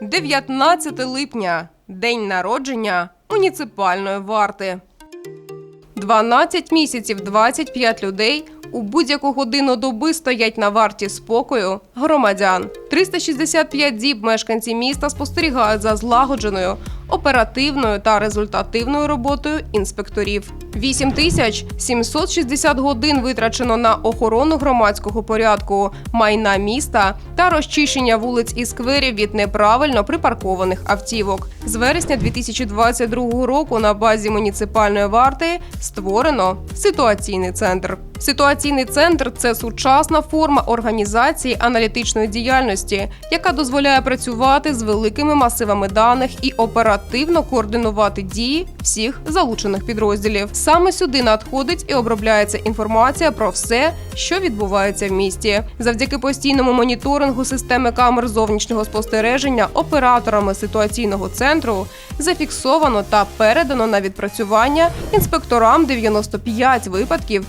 19 липня день народження муніципальної варти. 12 місяців 25 людей у будь-яку годину доби стоять на варті спокою громадян. 365 діб мешканці міста спостерігають за злагодженою, оперативною та результативною роботою інспекторів. 8 тисяч 760 годин витрачено на охорону громадського порядку, майна міста та розчищення вулиць і скверів від неправильно припаркованих автівок. З вересня 2022 року на базі муніципальної варти створено ситуаційний центр. Ситуаційний центр це сучасна форма організації аналітичної діяльності, яка дозволяє працювати з великими масивами даних і оперативно координувати дії всіх залучених підрозділів. Саме сюди надходить і обробляється інформація про все, що відбувається в місті. Завдяки постійному моніторингу системи камер зовнішнього спостереження операторами ситуаційного центру зафіксовано та передано на відпрацювання інспекторам 95 випадків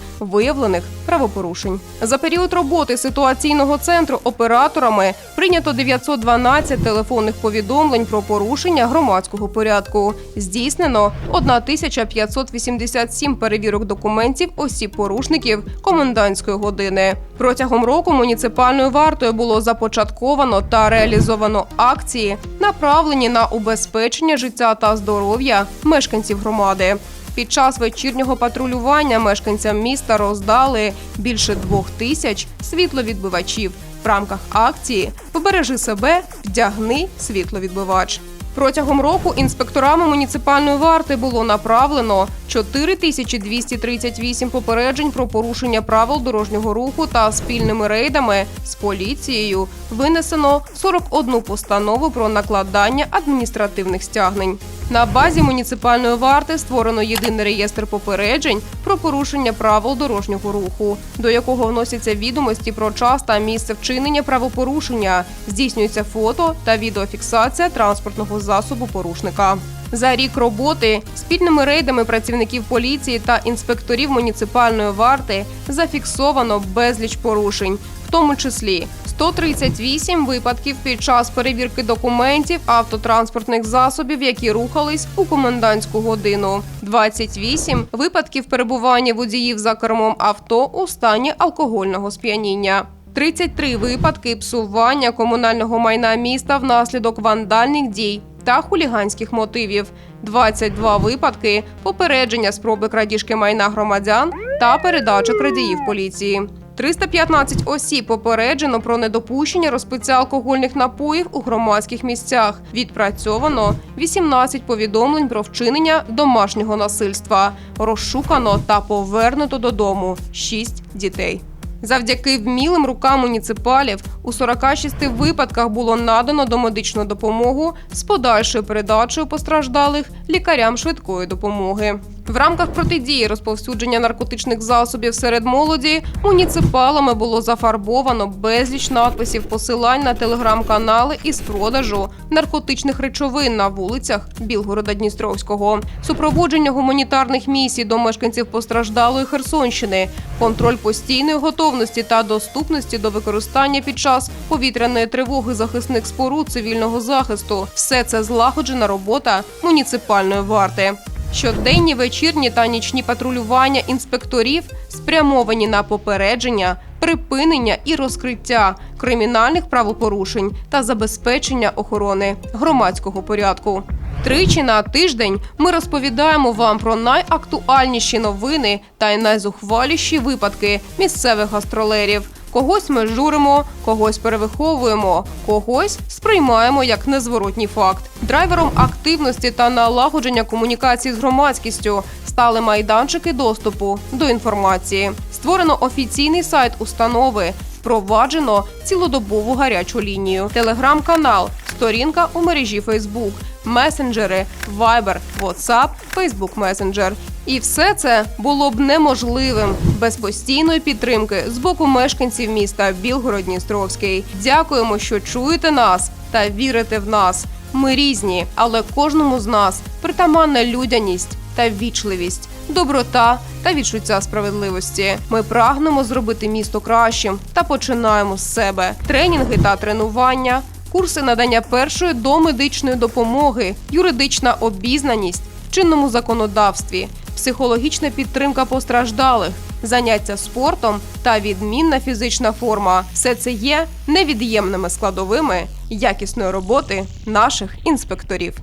виявлених правопорушень. За період роботи ситуаційного центру операторами прийнято 912 телефонних повідомлень про порушення громадського порядку. Здійснено 1587 перевірок документів осіб порушників комендантської години. Протягом року муніципальною вартою було започатковано та реалізовано акції, направлені на убезпечення життя та здоров'я мешканців громади. Під час вечірнього патрулювання мешканцям міста роздали більше двох тисяч світловідбивачів в рамках акції Побережи себе, вдягни світловідбивач. Протягом року інспекторами муніципальної варти було направлено 4238 попереджень про порушення правил дорожнього руху та спільними рейдами з поліцією винесено 41 постанову про накладання адміністративних стягнень. На базі муніципальної варти створено єдиний реєстр попереджень про порушення правил дорожнього руху, до якого вносяться відомості про час та місце вчинення правопорушення, здійснюється фото та відеофіксація транспортного засобу порушника. За рік роботи спільними рейдами працівників поліції та інспекторів муніципальної варти зафіксовано безліч порушень, в тому числі 138 випадків під час перевірки документів автотранспортних засобів, які рухались у комендантську годину, 28 випадків перебування водіїв за кермом авто у стані алкогольного сп'яніння. 33 випадки псування комунального майна міста внаслідок вандальних дій та хуліганських мотивів, 22 випадки попередження спроби крадіжки майна громадян та передачі крадіїв поліції. 315 осіб попереджено про недопущення розпиття алкогольних напоїв у громадських місцях. Відпрацьовано 18 повідомлень про вчинення домашнього насильства. Розшукано та повернуто додому 6 дітей. Завдяки вмілим рукам муніципалів у 46 випадках було надано домедичну допомогу з подальшою передачею постраждалих лікарям швидкої допомоги. В рамках протидії розповсюдження наркотичних засобів серед молоді муніципалами було зафарбовано безліч надписів посилань на телеграм-канали із продажу наркотичних речовин на вулицях Білгорода Дністровського, супроводження гуманітарних місій до мешканців постраждалої Херсонщини, контроль постійної готовності та доступності до використання під час повітряної тривоги захисних споруд цивільного захисту. Все це злагоджена робота муніципальної варти. Щоденні вечірні та нічні патрулювання інспекторів спрямовані на попередження, припинення і розкриття кримінальних правопорушень та забезпечення охорони громадського порядку. Тричі на тиждень ми розповідаємо вам про найактуальніші новини та й найзухваліші випадки місцевих гастролерів. Когось ми журимо, когось перевиховуємо, когось сприймаємо як незворотній факт. Драйвером активності та налагодження комунікації з громадськістю стали майданчики доступу до інформації. Створено офіційний сайт установи. Впроваджено цілодобову гарячу лінію, телеграм-канал, сторінка у мережі Фейсбук, месенджери, Viber, WhatsApp, Facebook Messenger. І все це було б неможливим без постійної підтримки з боку мешканців міста Білгород-Дністровський. Дякуємо, що чуєте нас та вірите в нас. Ми різні, але кожному з нас притаманна людяність та вічливість, доброта та відчуття справедливості. Ми прагнемо зробити місто кращим та починаємо з себе. Тренінги та тренування курси надання першої домедичної допомоги, юридична обізнаність в чинному законодавстві, психологічна підтримка постраждалих, заняття спортом та відмінна фізична форма все це є невід'ємними складовими якісної роботи наших інспекторів.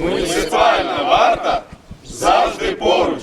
Муніципальна варта завжди поруч.